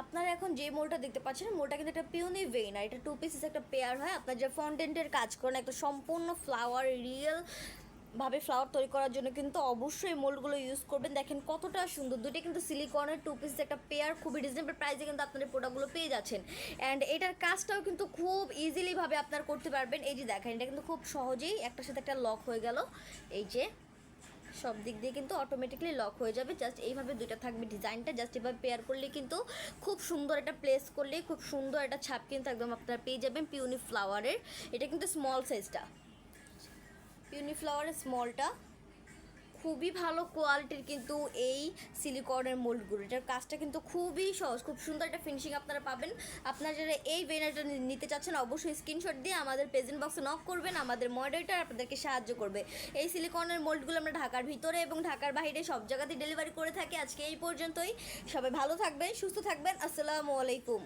আপনারা এখন যে মোলটা দেখতে পাচ্ছেন, মোলটা কিন্তু একটা পিউনি ভেইন আর এটা টু পিসেস একটা পেয়ার হয়। আপনার যে ফন্টেন্টের কাজ করেন, একটা সম্পূর্ণ ফ্লাওয়ার রিয়েল ভাবে ফ্লাওয়ার তৈরি করার জন্য কিন্তু অবশ্যই মোল্ডগুলো ইউজ করবেন। দেখেন কতটা সুন্দর। দুটো কিন্তু সিলিকনের টু পিস একটা পেয়ার খুবই রিজনেবল প্রাইসে কিন্তু আপনার প্রোডাক্টগুলো পেয়ে যাচ্ছেন। অ্যান্ড এটার কাজটাও কিন্তু খুব ইজিলিভাবে আপনার করতে পারবেন। এই যে দেখেন, এটা কিন্তু খুব সহজেই একটার সাথে একটা লক হয়ে গেল। এই যে সব দিক দিয়ে কিন্তু অটোমেটিকলি লক হয়ে যাবে। জাস্ট এইভাবে দুইটা থাকবে ডিজাইনটা জাস্ট এভাবে পেয়ার করলে কিন্তু খুব সুন্দর একটা প্লেস করলে খুব সুন্দর একটা ছাপ কিন্তু একদম আপনারা পেয়ে যাবেন পিউনি ফ্লাওয়ারের এটা কিন্তু স্মল সাইজটা পিউনি ফ্লাওয়ারের স্মলটা খুবই ভালো কোয়ালিটির কিন্তু এই সিলিকনের মোল্ডগুলো এটার কাজটা কিন্তু খুবই সহজ, খুব সুন্দর একটা ফিনিশিং আপনারা পাবেন। আপনারা যারা এই বেনারটা নিতে চাচ্ছেন, অবশ্যই স্ক্রিনশট দিয়ে আমাদের প্রেজেন্ট বক্সে নক করবেন, আমাদের মডারেটার আপনাদেরকে সাহায্য করবে। এই সিলিকনের মোল্ডগুলো আমরা ঢাকার ভিতরে এবং ঢাকার বাইরে সব জায়গাতেই ডেলিভারি করে থাকি। আজকে এই পর্যন্তই। সবাই ভালো থাকবেন, সুস্থ থাকবেন। আসসালামু আলাইকুম।